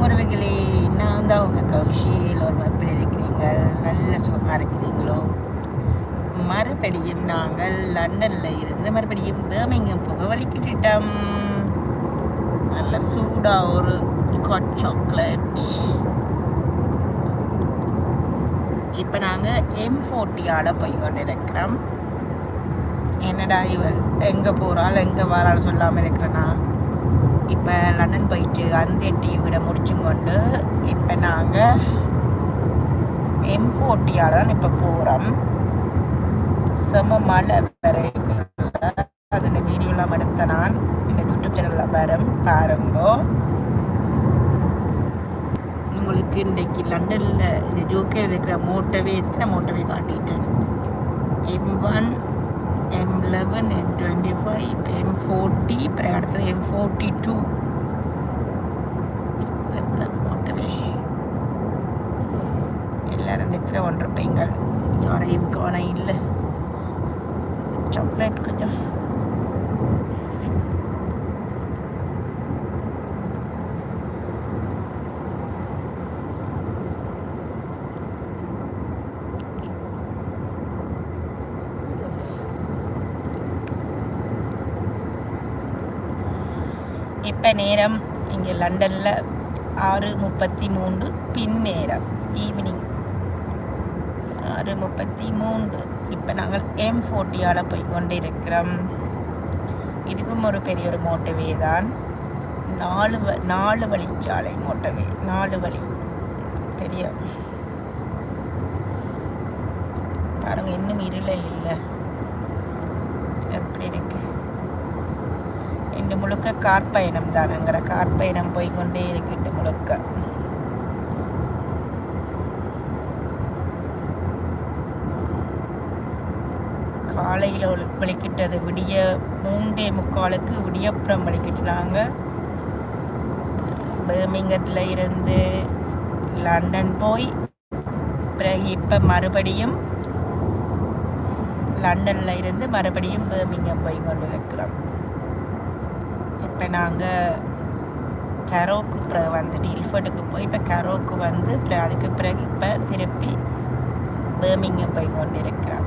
உறவுகளே நான் தான் உங்கள் கௌஷியில் ஒரு எப்படி இருக்கிறீங்க நல்ல சுகமாக இருக்கிறீங்களோ மறுபடியும் நாங்கள் லண்டனில் இருந்து மறுபடியும் பேர்மிங்கம் புக வலிக்கிட்டோம் நல்ல சூடாக ஒரு ஹாட் சாக்லேட் இப்போ நாங்கள் எம் ஃபோர்ட்டியால் போய் கொண்டு இருக்கிறோம் என்னடா இவள்? எங்கே போகிறாள் எங்கே வராள்? சொல்லாமல் இருக்கிறேன்னா இப்போ லண்டன் போயிட்டு அந்த டிவிட முடிச்சும் கொண்டு இப்போ நாங்கள் எம் ஃபோர்ட்டியால் தான் இப்போ போகிறோம் செம மழை வரைக்கும் அதில் வீடியோலாம் எடுத்த நான் இந்த யூடியூப் சேனலில் வரும். பாருங்கோ. உங்களுக்கு இன்றைக்கு லண்டனில் இந்த ஜோக்கில் இருக்கிற மோட்டவே எத்தனை மோட்டவே காட்டிட்டேன்? M one M eleven M twenty five M forty அப்புறம் அடுத்தது எம் ஃபோர்ட்டி டூ மோட்டவே எல்லாரும் நித்திர ஒன்றிருப்பீங்க யாரையும் காண இல்லை சாக்லேட் கொஞ்சம் இப்போ நேரம் இங்கே லண்டனில் ஆறு முப்பத்தி மூன்று பின் நேரம். ஈவினிங் ஆறு முப்பத்தி மூன்று. இப்போ நாங்கள் எம் ஃபோர்ட்டியால் போய் கொண்டு இருக்கிறோம் இதுக்கும் ஒரு பெரிய ஒரு மோட்டவே தான். நாலு வ நாலு வழிச்சாலை மோட்டவே நாலு வழி. பெரிய. பாருங்கள் இன்னும் இருளே இல்லை. எப்படி இருக்கு? இன்று முழுக்க கார் பயணம் தான். அங்கே கார் பயணம் போய் கொண்டே இருக்கு இந்த முழுக்க. காலையில் வலிக்கிட்டது விடிய மூன்றே முக்காலுக்கு விடியப்புறம் வலிக்கிட்டுனாங்க பேர்மிங்கத்தில் இருந்து லண்டன் போய் பிறகு இப்போ மறுபடியும் லண்டனில் இருந்து மறுபடியும் பேர்மிங்கம் போய் கொண்டு இருக்கிறோம் இப்போ நாங்கள் கரோக்கு பிறகு வந்துட்டு இல்ஃபர்டுக்கு போய் இப்போ கரோக்கு வந்து அப்புறம் அதுக்கு பிறகு இப்போ திருப்பி பேர்மிங்க போய் கொண்டு இருக்கிறோம்.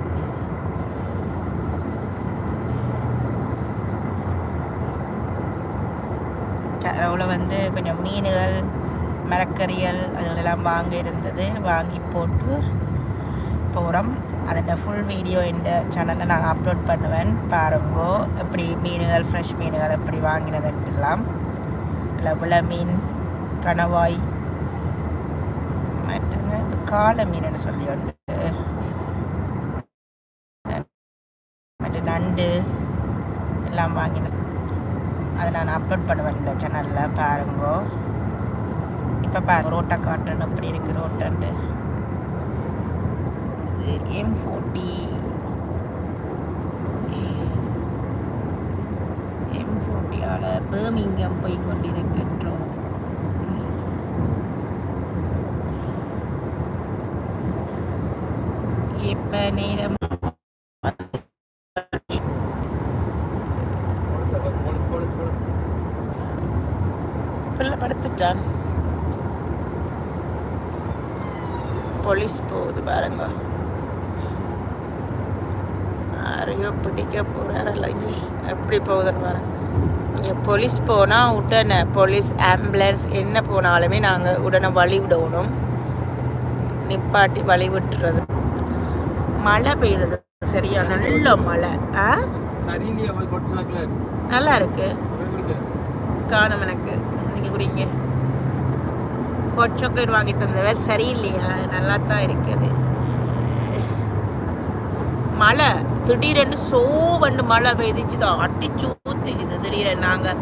கரோவில் வந்து கொஞ்சம் மீன்கள் மரக்கறிகள் அதுகளெல்லாம் வாங்க இருந்தது. வாங்கி போட்டு போகிறோம் அதோட ஃபுல் வீடியோ இந்த சேனலில் நான் அப்லோட் பண்ணுவேன். பாருங்கோ எப்படி மீன்கள் ஃப்ரெஷ் மீன்கள் எப்படி வாங்கினதுலாம் இல்லை மீன் கணவாய் மற்ற காளை மீன் சொல்லி உண்டு மற்ற நண்டு எல்லாம் வாங்கினேன் அதை நான் அப்லோட் பண்ணுவேன் இந்த சேனலில் பாருங்கோ. இப்போ பாருங்க ரோட்டை காட்டுன்னு அப்படி இருக்குது ரோட்டன்ட்டு எம் ஃபோர்ட்டி எம் ஃபோர்ட்டியால் பேர்மிங்கம் போய் கொண்டிருக்கின்றோம். இப்போ நேரம்? பிள்ளை படுத்துட்டான். போலீஸ் போகுது பாருங்க. யாரையோ பிடிக்க போகிறாரல்ல இங்கே எப்படி போகுதுன்னு பாருங்க. இங்கே போலீஸ் போனால் உடனே போலீஸ் ஆம்புலன்ஸ் என்ன போனாலுமே நாங்கள் உடனே வழி விடணும். நிப்பாட்டி வழி விட்டுறது. மழை பெய்யுறது சரியா? நல்ல மழை. ஆ? நல்லா இருக்கு. காணும் எனக்கு. நீங்கள் குடிங்க. ஹாட் சாக்லேட் வாங்கி தந்தவர் சரியில்லையா? நல்லா தான் இருக்குது. மழை. திடீரென்று சோவண்டு மழை பெய்திச்சு அட்டி அடிச்சு ஊத்திச்சுது திடீரென்னு நாங்கள்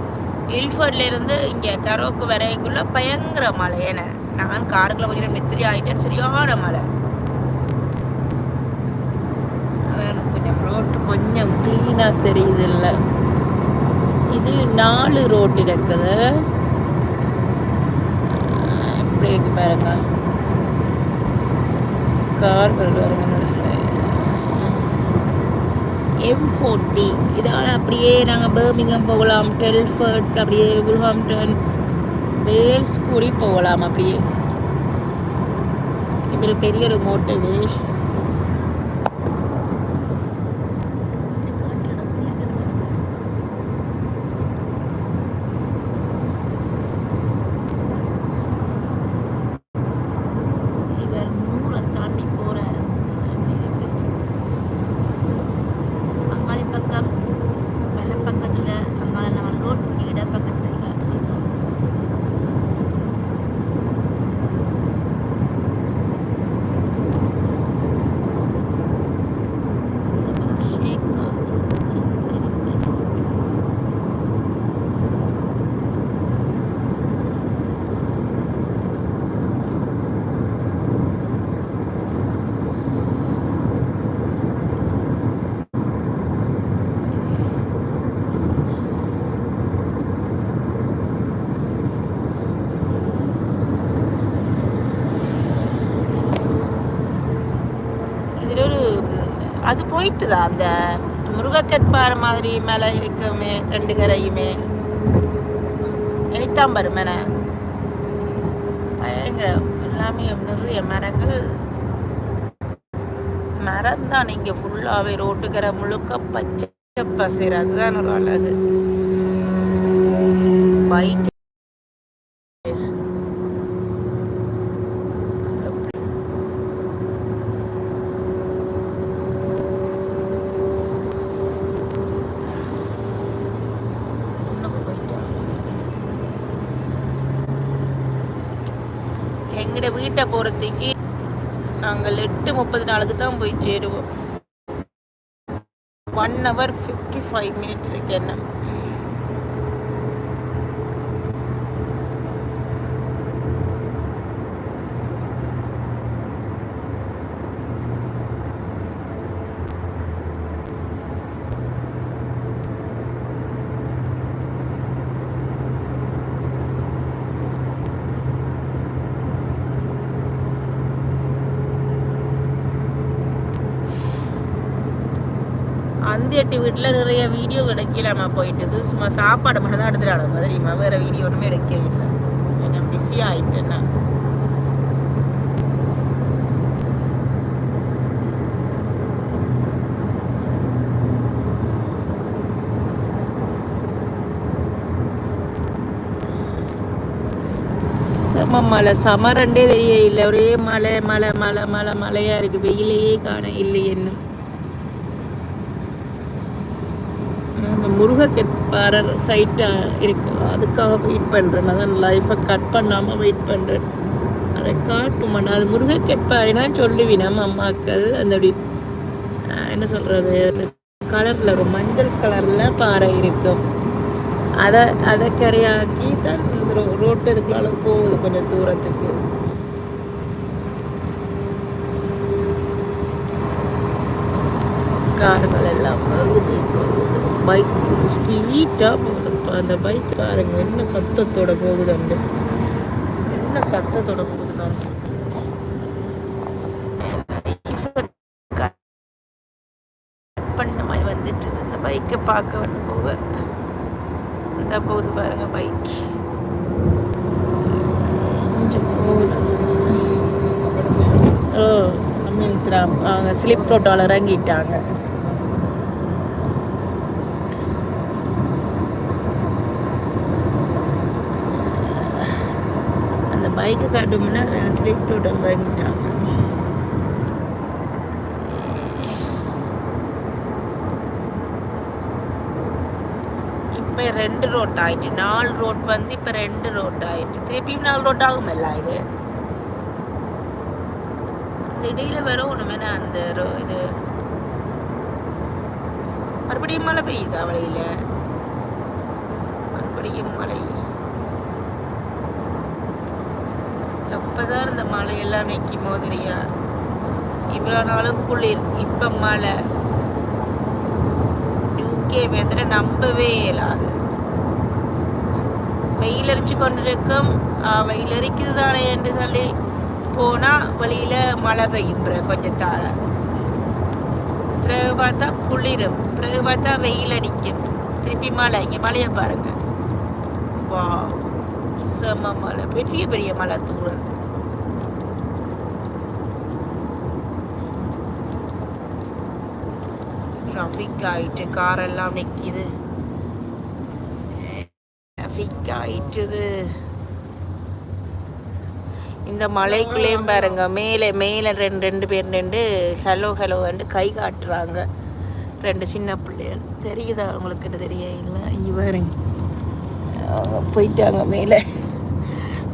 இல்ஃபர்ட்லேருந்து இங்கே கரோக்கு வரைக்குள்ள பயங்கர மழை. ஏன்னா நான் காருக்குள்ள கொஞ்சம் நித்திரி ஆகிட்டேன் சரியான மழை. கொஞ்சம் ரோட்டு கொஞ்சம் க்ளீனாக தெரியுது இல்லை இது நாலு ரோட்டு இருக்குது. எப்படி இருக்கு பாருங்க. கார்கள் வருங்க எம் ஃபோர்ட்டி இதால் அப்படியே நாங்கள் பேர்மிங்கம் போகலாம் டெல்ஃபர்ட் அப்படியே வில்ஹாம்டன் வேல்ஸ் கூடி போகலாம் அப்படியே. இது ஒரு பெரிய ஒரு மோட்டவே போயிட்டுதா? அந்த முருகக்கற்பாறை மாதிரி மேலே இருக்குமே ரெண்டு கரையுமே. இனித்தான் பாரு மேலே. பயங்கர எல்லாமே நிறைய மரங்கள். மரம் தான் இங்கே ஃபுல்லாகவே ரோட்டுக்கரை முழுக்க பச்சை பசேர். அதுதான் ஒரு அழகு. பைக் எங்கட வீட்டை போகிறதுக்கு நாங்கள் எட்டு முப்பது நாளுக்கு தான் போய் சேருவோம். One hour fifty five minute இருக்கு என்ன? அந்தியட்டி வீட்டில் நிறைய வீடியோ கிடைக்கலாமா போயிட்டு சும்மா சாப்பாடு மட்டும் தான் எடுத்துட்டு தெரியுமா வேறு வீடியோ ஒன்றுமே எடுக்கவே இல்லை. கொஞ்சம் பிஸி ஆகிட்டேன்னா செம மலை சமரண்டே தெரிய இல்லை. ஒரே மழை மழை மழை மழை மழையாக இருக்குது வெயிலையே காண இல்லை என்ன அந்த முருகக்கெட்பாரர் சைட்டு இருக்கு. அதுக்காக வெயிட் பண்ணுறேன் நான் தான் லைஃப்பை கட் பண்ணாமல் வெயிட் பண்ணுறேன் அதை காட்டுமா? நான் அது முருகக்கெட்பாறைனா சொல்லுவேன். நம்ம அம்மாக்கள் அந்த அப்படி என்ன சொல்கிறது கலரில் ஒரு மஞ்சள் கலரில் பாறை இருக்கும். அதை அதை கரையாக்கி தான் ரோட்டு இதுக்குள்ளால போகுது கொஞ்சம் தூரத்துக்கு. கார்கள் எல்லாம் போகுது போகுது. பைக் ஸ்பீட்டாக போகுது அந்த பைக் பாருங்க என்ன சத்தத்தோட போகுது அந்த என்ன சத்தத்தோட போகுது பண்ண மாதிரி வந்துட்டு அந்த பைக்கை பார்க்க வந்து போக இந்த போகுது பாருங்க பைக் கொஞ்சம் போகுது. ஓ அம்மித்ரா அவங்க ஸ்லிப் ரோட்டால் இறங்கிட்டாங்க அந்த பைக்கை காட்டும்னா ஸ்லிப் டோட்டல் வாங்கிட்டாங்க இப்போ ரெண்டு ரோட் ஆயிட்டு நாலு ரோட் வந்து இப்போ ரெண்டு ரோட் ஆயிட்டு திருப்பியும் நாலு ரோட் ஆகுமல்ல இது அந்த இடையில வேற ஒண்ணுமே அந்த ரோ- இது மறுபடியும் மழை பெய்யுதா வழியில மறுபடியும் மழை இப்போ தான் இந்த மழையெல்லாம் நிற்கும் போதுரியா இவ்வளோ நாளும் குளிர் இப்போ மழை. யூகே வெதரை நம்பவே இயலாது. வெயில் அரிச்சு கொண்டிருக்கும். வெயில் அரிக்குது தானே என்று சொல்லி போனால் வழியில் மழை பெய்யும். கொஞ்சத்தால் பிறகு பார்த்தா குளிரும். பிறகு பார்த்தா வெயில் அடிக்கும். திருப்பி மழை. இங்கே மழையை பாருங்கள் வா செம்ம மலை பெரிய பெரிய மலை தூரம் ட்ராஃபிக் ஆயிட்டு காரெல்லாம் நிற்கிது ட்ராஃபிக் ஆயிட்டுது. இந்த மலைக்குள்ளேயும் பாருங்க மேலே மேலே ரெண்டு ரெண்டு பேர் ரெண்டு ஹலோ ஹலோ வந்து கை காட்டுறாங்க. ரெண்டு சின்ன பிள்ளைகள். தெரியுதா அவங்களுக்கு தெரிய இல்லை இங்கே பாருங்க. அவங்க போயிட்டாங்க மேலே.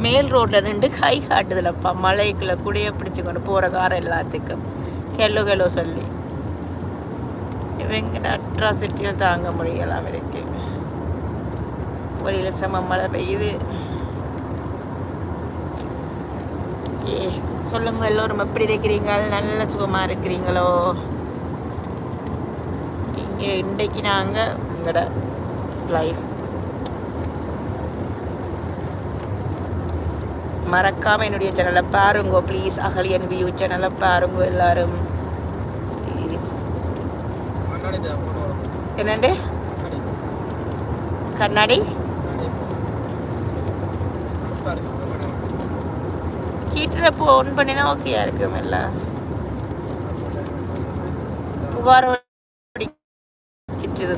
மேல் ரோட்டில் ரெண்டு கை காட்டுதில்லப்பா மலைக்குள்ளே குடியை பிடிச்சு கொண்டு போகிற காரம் எல்லாத்துக்கும். கெல்லோ கெல்லோ சொல்லி. இவங்க அட்ராசிட்டியில் தாங்க முடியலாம் அவருக்கு. வழியில் செம மழை பெய்யுது. ஓகே சொல்லுங்க எல்லோரும் எப்படி இருக்கிறீங்க? நல்ல சுகமாக இருக்கிறீங்களோ? இங்கே இன்றைக்கு நாங்கள் உங்களோட லைஃப் மறக்காமல் என்னுடைய சேனலை பாருங்கோ ப்ளீஸ் அகலியன் வியூ சேனலை பாருங்கோ எல்லாரும். என்னண்டு? கண்ணாடி? ஹீட்டரை இப்போ பண்ணினா ஓகேயா இருக்கும் எல்லாம் புகார் அடிச்சிட்டு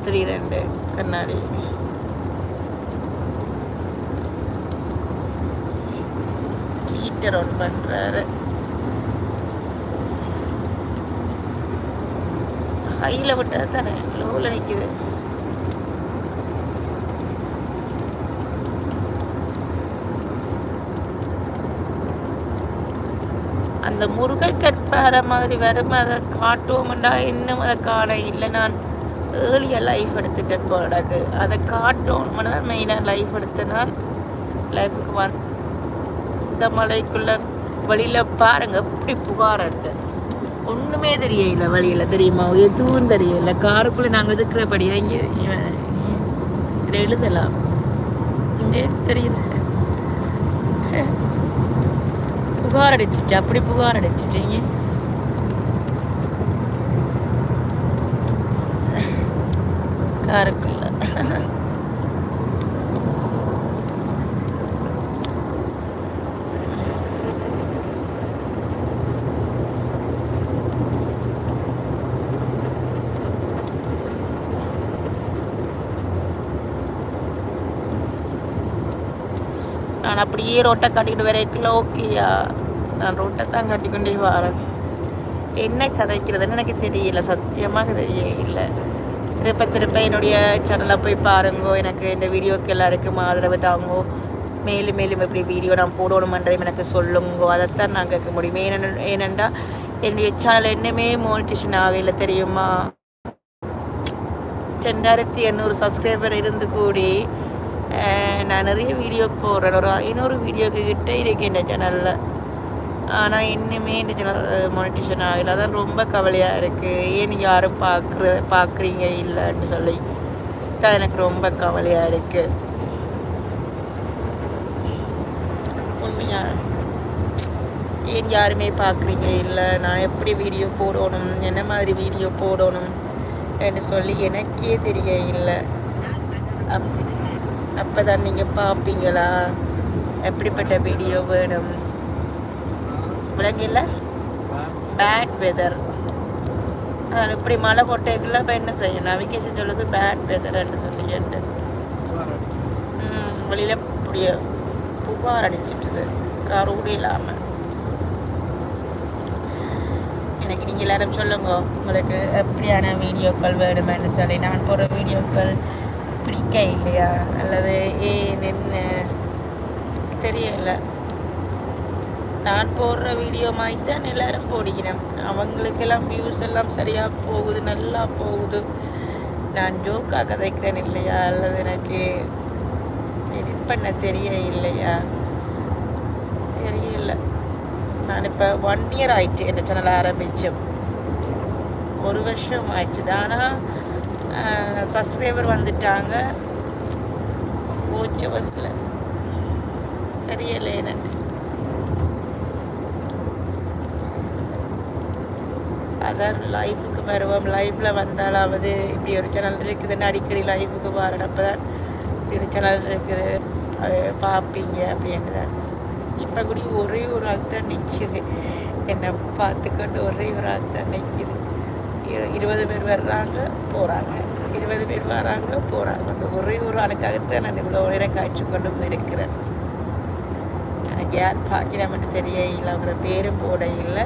த்ரீ ரெண்டு கண்ணாடி. ஹீட்டர் ஆன் பண்ணுறாரு ஹையில் விட்டால் தானே? லோவில் நிற்கிது அந்த முருகன் கற்பார மாதிரி வரும். அதை காட்டுவோம்டா. இன்னும் அதை காண இல்லை. நான் ஏர்லியாக லைஃப் எடுத்துட்டேன் போடாது அதை காட்டணும். தான் மெயினாக லைஃப் எடுத்து நான் லைஃபுக்கு வந்து இந்த மலைக்குள்ளே வழியில் பாருங்கள் எப்படி புகாரட்டு ஒன்றுமே தெரியல வழியில். தெரியுமா? எதுவும் தெரியல. காருக்குள்ளே நாங்கள் இருக்கிறபடியா இங்கே இதில் எழுதலாம். இங்கே தெரியுது. புகார் அடிச்சிட்டு அப்படி புகார் அடிச்சிட்டீங்க. காருக்குள்ள. நான் அப்படியே ரோட்டை காட்டிக்கிட்டு வரேன் ஓகேயா நான் ரோட்டை தான் காட்டிக்கொண்டே வரேன். என்ன கதைக்கிறதுன்னு எனக்கு தெரியல. சத்தியமாக தெரியல திருப்ப திருப்ப என்னுடைய சேனலை போய் பாருங்கோ. எனக்கு இந்த வீடியோக்கு எல்லாருக்கும் ஆதரவு தாங்கோ. மேலும் மேலும் எப்படி வீடியோ நான் போடணுமன்றதையும் எனக்கு சொல்லுங்கோ. அதைத்தான் நான் கேட்க முடியும். ஏனென்னு ஏனெண்டா என்னுடைய சேனல் என்னமே மோனிட்டேஷன் ஆகல தெரியுமா? ரெண்டாயிரத்தி எண்ணூறு சப்ஸ்கிரைபர் இருந்து கூடி நான் நிறைய வீடியோக்கு போடுறேன் ஒரு இன்னொரு வீடியோக்கு கிட்டே இருக்கு இந்த சேனலில் ஆனால் இன்னுமே இந்த சேனல் மோனிட்டேஷன் ஆகல. அதான் ரொம்ப கவலையாக இருக்குது ஏன் யாரும் பார்க்குற பார்க்குறீங்க இல்லைன்னு சொல்லி. தான் எனக்கு ரொம்ப கவலையாக இருக்குது உண்மையா? ஏன் யாருமே பார்க்குறீங்க இல்லை? நான் எப்படி வீடியோ போடணும்? என்ன மாதிரி வீடியோ போடணும்? என்று சொல்லி எனக்கே தெரிய இல்லை. அப்படி அப்போ தான் நீங்கள் பார்ப்பீங்களா எப்படிப்பட்ட வீடியோ வேணும்? விளங்கில்ல பேட் வெதர் அதில் இப்படி மழை போட்டேக்குள்ள இப்போ என்ன செய்யணும்? நவிகேஷன் சொல்லுது பேட் வெதர்ன்னு சொல்லி என்று வெளியில் இப்படி புகார் அடிச்சிட்டுது. கார் கூட இல்லாமல் எனக்கு நீங்கள் எல்லாரும் சொல்லுங்க. உங்களுக்கு எப்படியான வீடியோக்கள் வேணுமென்னு சொல்லி நான் போகிற வீடியோக்கள் பிடிக்க இல்லையா அல்லது ஏன் என்ன? தெரியல. நான் போடுற வீடியோ மாதிரி தான் எல்லாரும் போடுகிறேன் அவங்களுக்கெல்லாம் வியூஸ் எல்லாம் சரியாக போகுது நல்லா போகுது. நான் ஜோக்காக கதைக்கிறேன் இல்லையா? அல்லது எனக்கு எடிட் பண்ண தெரிய இல்லையா? தெரியல. நான் இப்போ ஒன் இயர் ஆயிடுச்சு என்ன சேனல் ஆரம்பிச்சு ஒரு வருஷம் ஆயிடுச்சு ஆனால் சப்ஸ்கிரைபர் வந்துட்டாங்க. ஓச்ச பஸ்ஸில் தெரியலை எனக்கு. அதான் லைஃபுக்கு வருவோம். லைஃப்பில் வந்தாலாவது இப்படி ஒரு சேனல் இருக்குதுன்னு அடிக்கடி லைஃபுக்கு வரணும் தான் இப்படி ஒரு சேனல் இருக்குது. அது பார்ப்பீங்க அப்படின்ட்டு இப்போ கூட ஒரே ஒரு ஆள் தான் நிற்கிது என்னை பார்த்துக்கொண்டு ஒரே ஒரு ஆள் தான் நிற்கிது இருபது பேர் வர்றாங்க போகிறாங்க இருபது பேர் வராங்க போகிறாங்க அந்த ஒரே ஒரு ஆளுக்காகத்தான் நான் இவ்வளோ நேரம் காய்ச்சி கொண்டு போயிருக்கிறேன். எனக்கு யார் பார்க்கிறோம்னு தெரியல அவங்கள பேரும் போட இல்லை.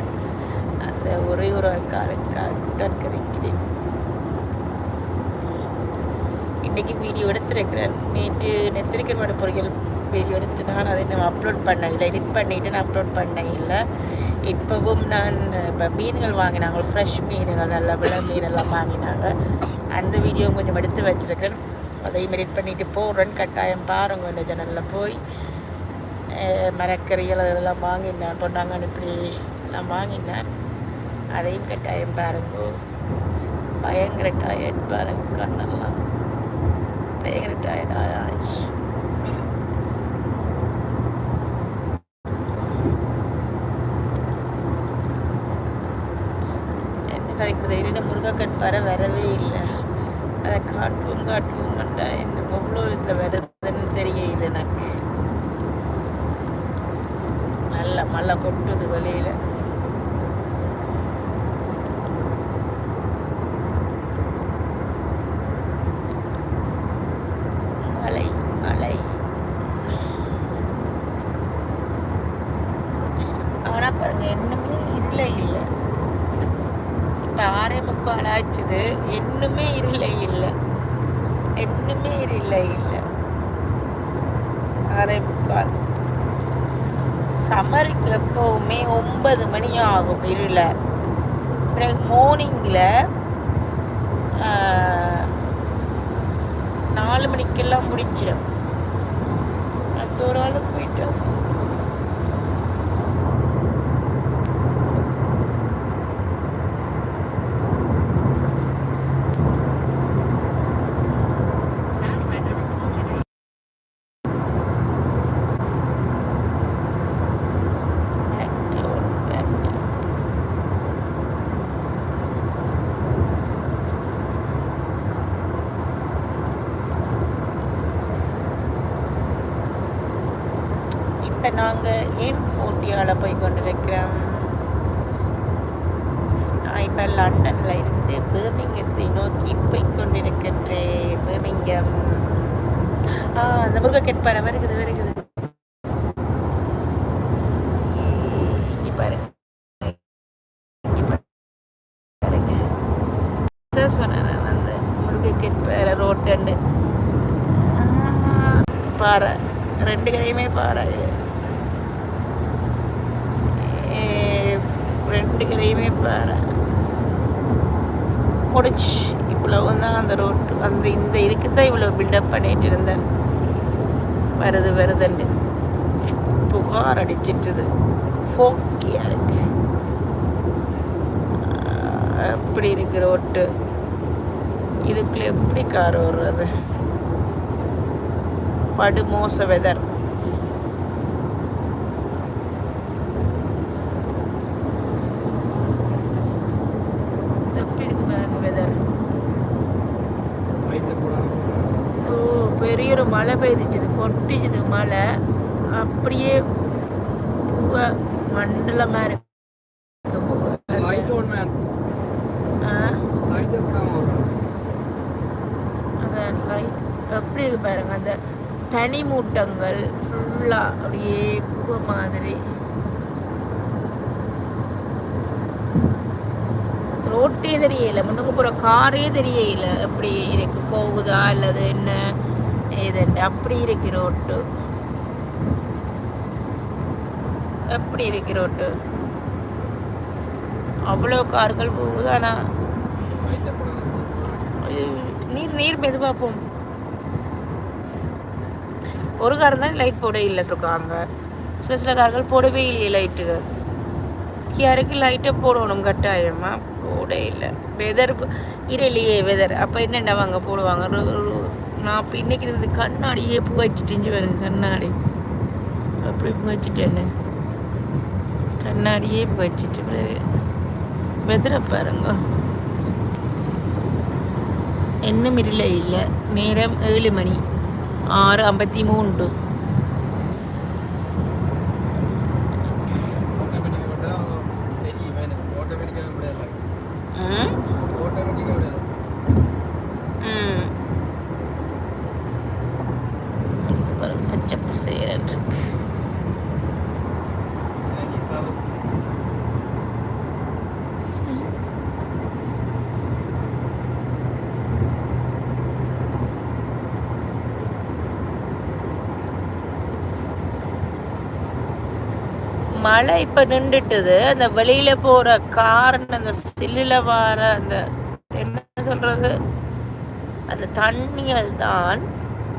அந்த ஒரே ஒரு ஆளுக்காகத்தான் கிடைக்கிறேன். இன்றைக்கி வீடியோ எடுத்திருக்கிறேன். நேற்று நெத்திரிக்கமான பொரியல் வீடியோ எடுத்து நான் அதை இன்னும் அப்லோட் பண்ண இல்லை எடிட் பண்ணிவிட்டு நான் அப்லோட் பண்ண இல்லை இப்போவும் நான் இப்போ மீன்கள் வாங்கினாங்க ஃப்ரெஷ் மீன்கள் நல்ல விலை மீனெல்லாம் வாங்கினாங்க. அந்த வீடியோ கொஞ்சம் எடுத்து வச்சுருக்கேன். அதையும் எடிட் பண்ணிவிட்டு போடுறேன் கட்டாயம் பாருங்க இந்த ஜன்னலில் போய் மரக்கறிகள் அதெல்லாம் வாங்கினேன் பொன்னாங்கன்னு இப்படி எல்லாம் வாங்கினேன். அதையும் கட்டாயம் பாருங்க. பயங்கர டயர்ட் பாருங்க கண்ணெல்லாம். பயங்கர டயர்டாக ஆச்சு என்ன கதைக்கிறது இல்லை முருகக்கட் வரவே இல்லை. அதை காட்டுவோம் காட்டுவோம் கண்டா என்ன எவ்வளோ இதில் வருதுன்னு தெரியல எனக்கு. நல்ல மழை கொட்டுது வெளியில் மழை மழை ஆனா பாருங்க இன்னுமே இல்லை இல்லை இப்போ ஆறே முக்கால் ஆச்சுது இன்னுமே இருளை இல்லை இன்னுமே இருளை இல்லை ஆறே முக்கால் சம்மருக்கு எப்போவுமே ஒன்பது மணி ஆகும் இருள. பிறகு மார்னிங்கில் நாலு மணிக்கெல்லாம் முடிச்சிடும் அடுத்த ஒரு ஆள் போயிட்டோம் இப்போ நாங்கள் ஏம் ஃபோர்ட்டியால் போய் கொண்டிருக்கிறோம். நான் இப்போ லண்டனில் இருந்து பேர்மிங்கத்தை நோக்கி போய் கொண்டிருக்கின்றேன். பேர்மிங்கம். ஆ அந்த முருகை கெட்பாரு வருகுது வருகுது. சொன்னேன் நான் அந்த முருகை கெட்பாரு ரோட்டண்டு. பாறை. ரெண்டு கரையுமே பாறை. ரெண்டு கரையுமே பாரு முடிச்சு இவ்வளவு தான் அந்த ரோட்டு அந்த இந்த இதுக்கு தான் இவ்வளோ பில்டப் பண்ணிட்டு இருந்தேன். வருது வருதுண்டு புகார் அடிச்சிட்டுது. ஃபோக்கியா இருக்கு. அப்படி இருக்கு ரோட்டு இதுக்குள்ள எப்படி கார் வர்றது படுமோச வெதர் எப்படி இருக்கு பாருங்க வெதர் ஓ பெரிய ஒரு மழை பெய்துச்சுது கொட்டிச்சுது மழை. அப்படியே பூவா மண்டலமாக இருக்கு எப்படி இருக்கு பாருங்க அந்த தனி மூட்டங்கள் ஃபுல்லாக அப்படியே பூவ மாதிரி. ரோட்டே தெரியல முன்னுக்கு போகிற காரே தெரியல எப்படி இருக்கு போகுதா அல்லது என்ன? ஏதுண்டு அப்படி இருக்கு ரோட்டு எப்படி இருக்கு ரோட்டு அவ்வளோ கார்கள் போகுது ஆனால் நீர் நீர் மெதுவாக போகும் ஒரு கார் தான் லைட் போட இல்லை சொல்லுவாங்க சில சில கார்கள் போடவே இல்லையே லைட்டுகள் யாருக்கு லைட்டை போடணும் கட்டாயமாக போட இல்லை. வெதர் இரலையே வெதர் அப்போ என்னென்ன வாங்க போடுவாங்க? நான் இப்போ இன்னைக்கு இருந்தது கண்ணாடியே புகைச்சிட்டு வருங்க கண்ணாடி. அப்படி புகைச்சிட்டேன்னு கண்ணாடியே புகைச்சிட்டு பிறகு வெதரை பாருங்க. இன்னும் இருளை இல்லை. நேரம் ஏழு மணி. ஆறு ஐம்பத்தி மூன்று. அடுத்து பச்சை பசேரன் இருக்கு. மழை இப்போ நின்றுட்டுது. அந்த வெளியில போற காரணம் அந்த சில்லில் வர அந்த என்ன சொல்றது? அந்த தண்ணிகள் தான்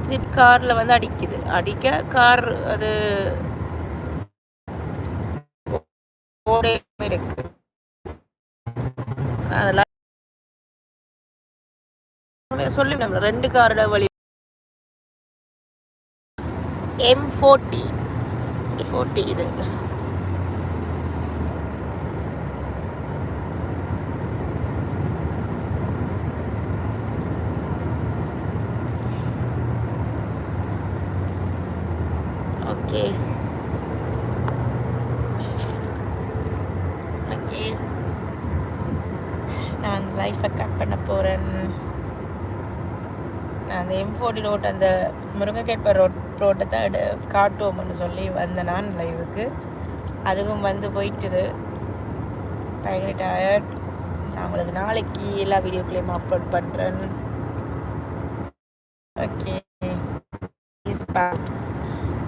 திருப்பி கார்ல வந்து அடிக்குது. அடிக்க கார் அது இருக்கு. அதெல்லாம் சொல்லி நம்ம ரெண்டு காரோட வழி எம் ஃபோர்ட்டி ஃபோர்ட்டி இது ஓகே ஓகே நான் அந்த லைஃப்பை கட் பண்ண போகிறேன் நான் அந்த ரோட் அந்த முருங்கைக்கேட்பர் ரோட் ரோட்டை தான் காட்டுவோம்னு சொல்லி வந்தேன் நான் லைவுக்கு அதுவும் வந்து போயிட்டுது. பயங்கர டயர்ட் நான் உங்களுக்கு நாளைக்கு எல்லா வீடியோக்களையும் அப்லோட் பண்ணுறேன் ஓகே ப்ளீஸ் பா.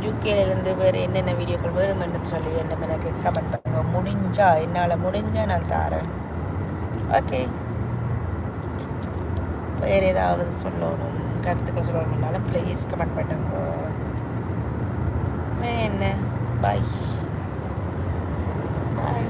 யூகேலேருந்து வேறு என்னென்ன வீடியோக்கள் வேணுமென்னு சொல்லி என்ன எனக்கு கமெண்ட் பண்ணுங்க. முடிஞ்சா என்னால் முடிஞ்சா நான் தரேன். ஓகே வேறு ஏதாவது சொல்லணும்? கருத்துக்கள் சொல்லணுன்னாலும் ப்ளீஸ் கமெண்ட் பண்ணுங்க. என்ன? பாய் பாய்